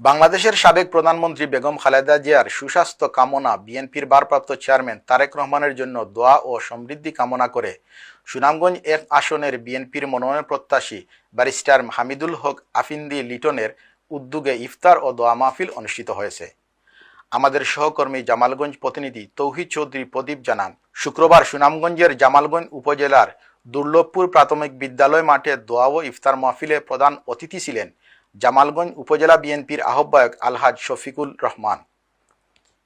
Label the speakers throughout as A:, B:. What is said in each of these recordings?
A: বাংলাদেশের সাবেক প্রধানমন্ত্রী বেগম খালেদা জিয়ার সুস্বাস্থ্য কামনা বিএনপির ভারপ্রাপ্ত চেয়ারম্যান তারেক রহমানের জন্য দোয়া ও সমৃদ্ধি কামনা করে সুনামগঞ্জ এক আসনের বিএনপির মনোনয়ন প্রত্যাশী ব্যারিস্টার হামিদুল হক আফিন্দি লিটনের উদ্যোগে ইফতার ও দোয়া মাহফিল অনুষ্ঠিত হয়েছে। আমাদের সহকর্মী জামালগঞ্জ প্রতিনিধি তৌহিদ চৌধুরী প্রদীপ জানান, শুক্রবার সুনামগঞ্জের জামালগঞ্জ উপজেলার দুর্লভপুর প্রাথমিক বিদ্যালয় মাঠে দোয়া ও ইফতার মাহফিলে প্রধান অতিথি ছিলেন জামালগঞ্জ উপজেলা বিএনপির আহ্বায়ক আলহাজ শফিকুল রহমান।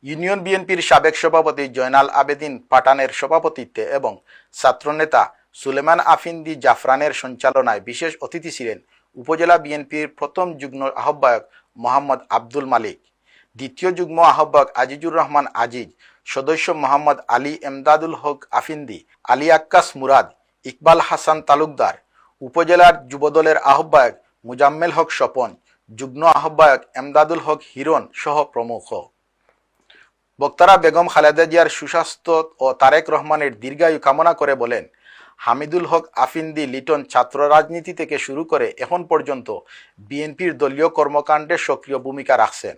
A: ইউনিয়ন বিএনপির সাবেক সভাপতি জয়নাল আবেদিন পাটানের সভাপতিত্বে এবং ছাত্রনেতা সুলেমান আফিন্দি জাফরানের সঞ্চালনায় বিশেষ অতিথি ছিলেন উপজেলা বিএনপির প্রথম যুগ্ম আহ্বায়ক মোহাম্মদ আব্দুল মালিক। দ্বিতীয় যুগ্ম আহ্বায়ক আজিজুর রহমান আজিজ, সদস্য মোহাম্মদ আলী এমদাদুল হক আফিন্দি, আলী আক্কাস মুরাদ, ইকবাল হাসান তালুকদার। উপজেলার যুবদলের আহ্বায়ক মুজাম্মেল হক স্বপন, যুগ্ম আহ্বায়ক এমদাদুল হক হিরণ সহ প্রমুখ। বক্তারা বেগম খালেদা জিয়ার সুস্বাস্থ্য ও তারেক রহমানের দীর্ঘায়ু কামনা করে বলেন, হামিদুল হক আফিন্দি লিটন ছাত্র রাজনীতি থেকে শুরু করে এখন পর্যন্ত বিএনপির দলীয় কর্মকাণ্ডে সক্রিয় ভূমিকা রাখছেন।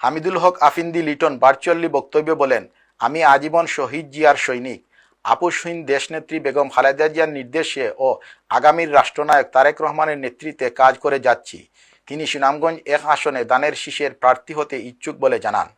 A: হামিদুল হক আফিন্দি লিটন ভার্চুয়ালি বক্তব্যে বলেন, আমি আজীবন শহীদ জিয়ার সৈনিক। আপোষহীন দেশনেত্রী বেগম খালেদা জিয়ার নির্দেশে ও আগামীর রাষ্ট্রনায়ক তারেক রহমানের নেতৃত্বে কাজ করে যাচ্ছি। তিনি সুনামগঞ্জ এক আসনে দানের শীষের প্রার্থী হতে ইচ্ছুক বলে জানান।